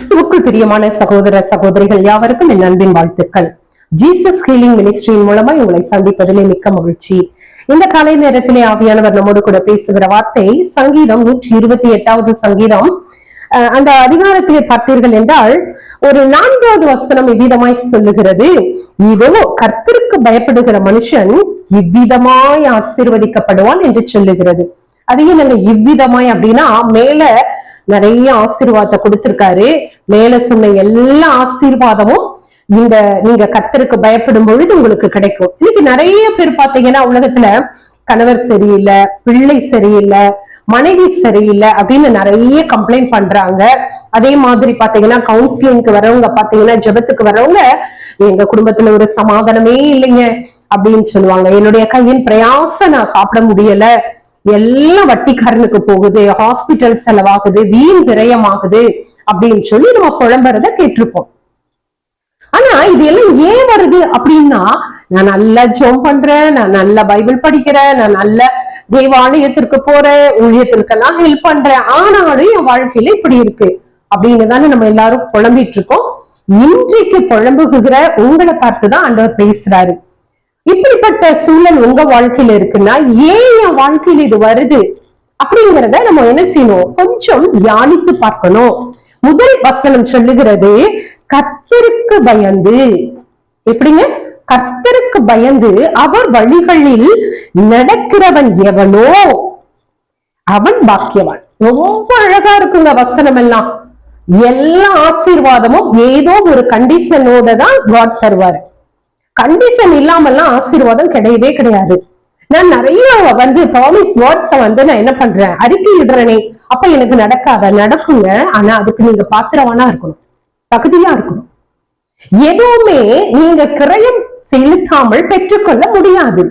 கிறிஸ்துவுக்குள் பிரியமான சகோதர சகோதரிகள் யாவருக்கும் என் அன்பின் வாழ்த்துக்கள். ஜீசஸ் ஹீலிங் மினிஸ்ட்ரியின் மூலமா உங்களை சந்திப்பதிலே மிக்க மகிழ்ச்சி. இந்த காலை நேரத்திலே ஆவியானவர் நம்மோடு கூட பேசுகிற வார்த்தை சங்கீதம் நூற்றி இருபத்தி எட்டாவது சங்கீதம். அந்த அதிகாரத்திலே பார்த்தீர்கள் என்றால் ஒரு நான்காவது வசனம் இவ்விதமாய் சொல்லுகிறது. இதோ கர்த்தருக்கு பயப்படுகிற மனுஷன் இவ்விதமாய் ஆசீர்வதிக்கப்படுவான் என்று சொல்லுகிறது. அதையும் நாங்க இவ்விதமாய் அப்படின்னா மேல நிறைய ஆசீர்வாதத்தை கொடுத்திருக்காரு. மேல சொன்ன எல்லா ஆசீர்வாதமும் இந்த நீங்க கத்தருக்கு பயப்படும் பொழுது உங்களுக்கு கிடைக்கும். இன்னைக்கு நிறைய பேர் பாத்தீங்கன்னா உலகத்துல கணவர் சரியில்லை பிள்ளை சரியில்லை மனைவி சரியில்லை அப்படின்னு நிறைய கம்ப்ளைண்ட் பண்றாங்க. அதே மாதிரி பாத்தீங்கன்னா கவுன்சிலிங்க்கு வரவங்க பாத்தீங்கன்னா ஜெபத்துக்கு வரவங்க எங்க குடும்பத்துல ஒரு சமாதானமே இல்லைங்க அப்படின்னு சொல்லுவாங்க. என்னுடைய கையின் பிரயாசம் நான் சாப்பிட முடியல. எல்லாம் வட்டிக்காரனுக்கு போகுது ஹாஸ்பிட்டல் செலவாகுது வீண் விரயமாகுது அப்படின்னு சொல்லி நம்ம குழம்புறத கேட்டிருப்போம். ஆனா இது எல்லாம் ஏன் வருது அப்படின்னா நான் நல்லா ஜோம் பண்றேன் நான் நல்லா பைபிள் படிக்கிறேன் நான் நல்ல தேவாலயத்திற்கு போறேன் ஊழியத்திற்கெல்லாம் ஹெல்ப் பண்றேன். ஆனாலும் என் வாழ்க்கையில இப்படி இருக்கு அப்படின்னு தானே நம்ம எல்லாரும் புலம்பிட்டு இருக்கோம். இன்றைக்கு புலம்புகிற உங்களை பார்த்துதான் ஆண்டவர் பேசுறாரு. எப்படிப்பட்ட சூழல் உங்க வாழ்க்கையில இருக்குன்னா ஏன் என் வாழ்க்கையில இது வருது? அப்படிங்கிறத நம்ம என்ன செய்யணும்? கொஞ்சம் தியானித்து பார்க்கணும். முதல் வசனம் சொல்லுகிறது கத்தருக்கு பயந்து. எப்படிங்க? கர்த்தருக்கு பயந்து அவர் வழிகளில் நடக்கிறவன் எவனோ? அவன் பாக்கியவான். ரொம்ப அழகா இருக்குங்க வசனம் எல்லாம் எல்லா ஆசீர்வாதமும் ஏதோ ஒரு கண்டிஷனோட தான் காட் தருவாரு. கண்டிஷன் இல்லாமல்லாம் ஆசீர்வாதம் கிடையவே கிடையாது. நான் நிறைய வந்து ப்ராமிஸ் வேர்ட்ஸ வந்து நான் என்ன பண்றேன்? அறிக்கை இடுறேனே. அப்ப எனக்கு நடக்காத நடக்குங்க. ஆனா அதுக்கு நீங்க பாத்திரவானா இருக்கணும். தகுதியா இருக்கணும். எதுவுமே நீங்க கிரயம் செலுத்தாமல் பெற்றுக்கொள்ள முடியாது.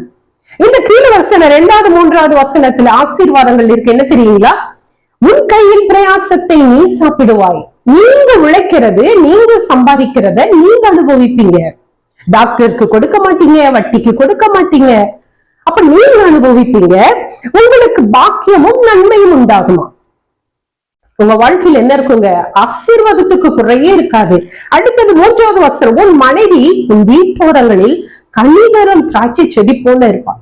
இந்த கீழ வசனம் இரண்டாவது மூன்றாவது வசனத்துல ஆசீர்வாதங்கள் இருக்கு. என்ன தெரியுங்களா? உன் கையில் பிரயாசத்தை நீ சாப்பிடுவாய். நீங்க உழைக்கிறது நீங்க சம்பாதிக்கிறத நீங்க அனுபவிப்பீங்க. டாக்டருக்கு கொடுக்க மாட்டீங்க வட்டிக்கு கொடுக்க மாட்டீங்க. அப்ப நீங்க அனுபவிப்பீங்க உங்களுக்கு பாக்கியமும் நன்மையும் உண்டாகுமா? உங்க வாழ்க்கையில என்ன இருக்குங்க? ஆசீர்வாதத்துக்கு குறையே இருக்காது. அடுத்தது மூன்றாவது வசனம் உன் மனைவி உன் வீட்டோரங்களில் கனிதரும் திராட்சை செடி போல இருப்பான்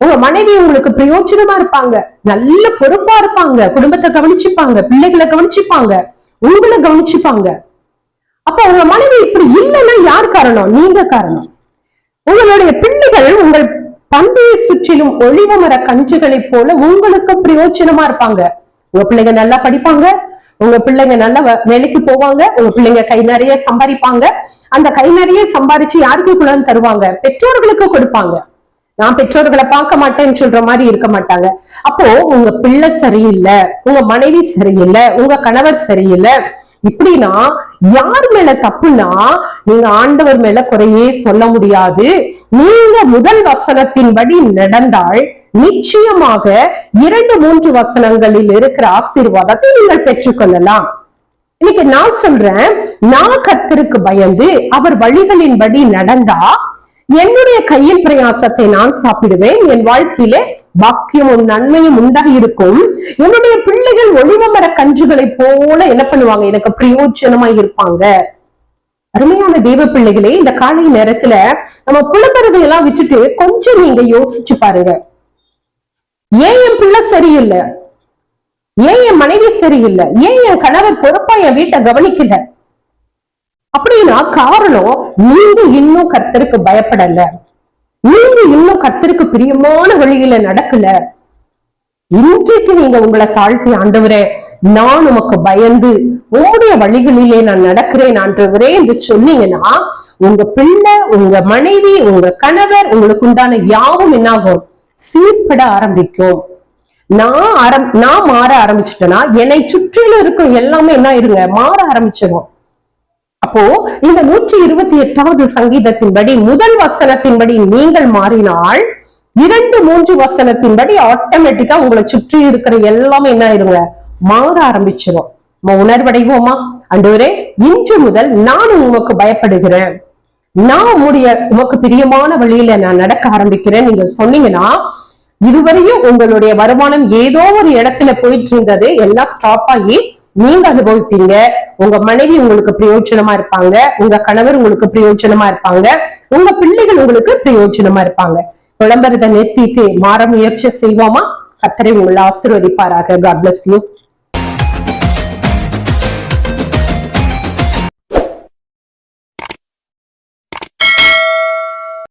உங்க மனைவி உங்களுக்கு பிரயோஜனமா இருப்பாங்க நல்ல பொறுப்பா இருப்பாங்க குடும்பத்தை கவனிச்சுப்பாங்க பிள்ளைகளை கவனிச்சுப்பாங்க உங்களை கவனிச்சுப்பாங்க. அப்ப உங்க மனைவி இப்படி இல்லைன்னா யார் காரணம்? நீங்க காரணம். உங்களுடைய பிள்ளைகள் உங்கள் பந்தையை சுற்றிலும் ஒளிவு மர கன்றுகளைப் போல உங்களுக்கு பிரயோஜனமா இருப்பாங்க. உங்க பிள்ளைங்க நல்லா படிப்பாங்க. உங்க பிள்ளைங்க நல்லா வேலைக்கு போவாங்க. உங்க பிள்ளைங்க கை நிறைய சம்பாதிப்பாங்க. அந்த கை நிறைய சம்பாதிச்சு யாருக்கு குழந்தை தருவாங்க? பெற்றோர்களுக்கு கொடுப்பாங்க. நான் பெற்றோர்களை பார்க்க மாட்டேன்னு சொல்ற மாதிரி இருக்க மாட்டாங்க. அப்போ உங்க பிள்ளை சரியில்லை உங்க மனைவி சரியில்லை உங்க கணவர் சரியில்லை இப்படின்னா யார் மேல தப்புனா நீங்க ஆண்டவர் மேல குறையே சொல்ல முடியாது. நீங்க முதல் வசனத்தின்படி நடந்தால் நிச்சயமாக இரண்டு மூன்று வசனங்களில் இருக்கிற ஆசீர்வாதத்தை நீங்கள் பெற்றுக்கொள்ளலாம். இன்னைக்கு நான் சொல்றேன் நான் கத்திற்கு பயந்து அவர் வழிகளின்படி நடந்தா என்னுடைய கையின் பிரயாசத்தை நான் சாப்பிடுவேன் என் வாழ்க்கையிலே பாக்கியமும் நன்மையும் உண்டாக இருக்கும். என்னுடைய பிள்ளைகள் ஒளிவமர கன்றுகளை போல என்ன பண்ணுவாங்க? எனக்கு பிரயோஜனமா இருப்பாங்க. அருமையான தெய்வ பிள்ளைகளே இந்த காலை நேரத்துல நம்ம புலம்புறதை எல்லாம் விட்டுட்டு கொஞ்சம் நீங்க யோசிச்சு பாருங்க. ஏன் என் பிள்ளை சரியில்லை? ஏன் என் மனைவி சரியில்லை? ஏன் என் கணவர் பொறுப்பா என் வீட்டை கவனிக்கல? அப்படின்னா காரணம் நீங்க இன்னும் கர்த்தருக்கு பயப்படல. நீங்க இன்னும் கர்த்தருக்கு பிரியமான வழியில நடக்கல. இன்றைக்கு நீங்க உங்களை தாழ்த்தி ஆண்டவரே நான் உமக்கு பயந்து உங்களுடைய வழிகளிலே நான் நடக்கிறேன் ஆண்டவரே என்று சொன்னீங்கன்னா உங்க பிள்ளை உங்க மனைவி உங்க கணவர் உங்களுக்கு உண்டான யாவும் என்னாகும்? சீர்பட ஆரம்பிக்கும். நான் ஆரம் நான் மாற ஆரம்பிச்சிட்டேன்னா என்னை சுற்றிலும் இருக்கும் எல்லாமே என்ன இருங்க மாற ஆரம்பிச்சிடும் அப்போ இந்த நூற்றி இருபத்தி எட்டாவது சங்கீதத்தின்படி முதல் வசனத்தின்படி நீங்கள் மாறினால் இரண்டு மூன்று வசனத்தின்படி ஆட்டோமேட்டிக்கா உங்களை சுற்றி இருக்கிற எல்லாமே என்ன ஆயிருங்க மாற ஆரம்பிச்சிடும் நம்ம உணர்வடைவோமா? அண்டவரே இன்று முதல் நான் உமக்கு பயப்படுகிறேன். நான் உங்களுடைய உமக்கு பிரியமான வழியில நான் நடக்க ஆரம்பிக்கிறேன். நீங்க சொன்னீங்கன்னா இதுவரையும் உங்களுடைய வருமானம் ஏதோ ஒரு இடத்துல போயிட்டு இருந்தது. எல்லாம் ஸ்டாப் ஆகி நீங்க அனுபவிப்பீங்க. உங்க மனைவி உங்களுக்கு பிரயோஜனமா இருப்பாங்க. உங்க கணவர் உங்களுக்கு பிரயோஜனமா இருப்பாங்க. உங்க பிள்ளைகள் உங்களுக்கு பிரயோஜனமா இருப்பாங்க. விளம்பரத்தை நிறுத்திட்டு மாற முயற்சி செய்வோமா? கத்தரை உங்களை ஆசீர்வதிப்பாராக. God bless you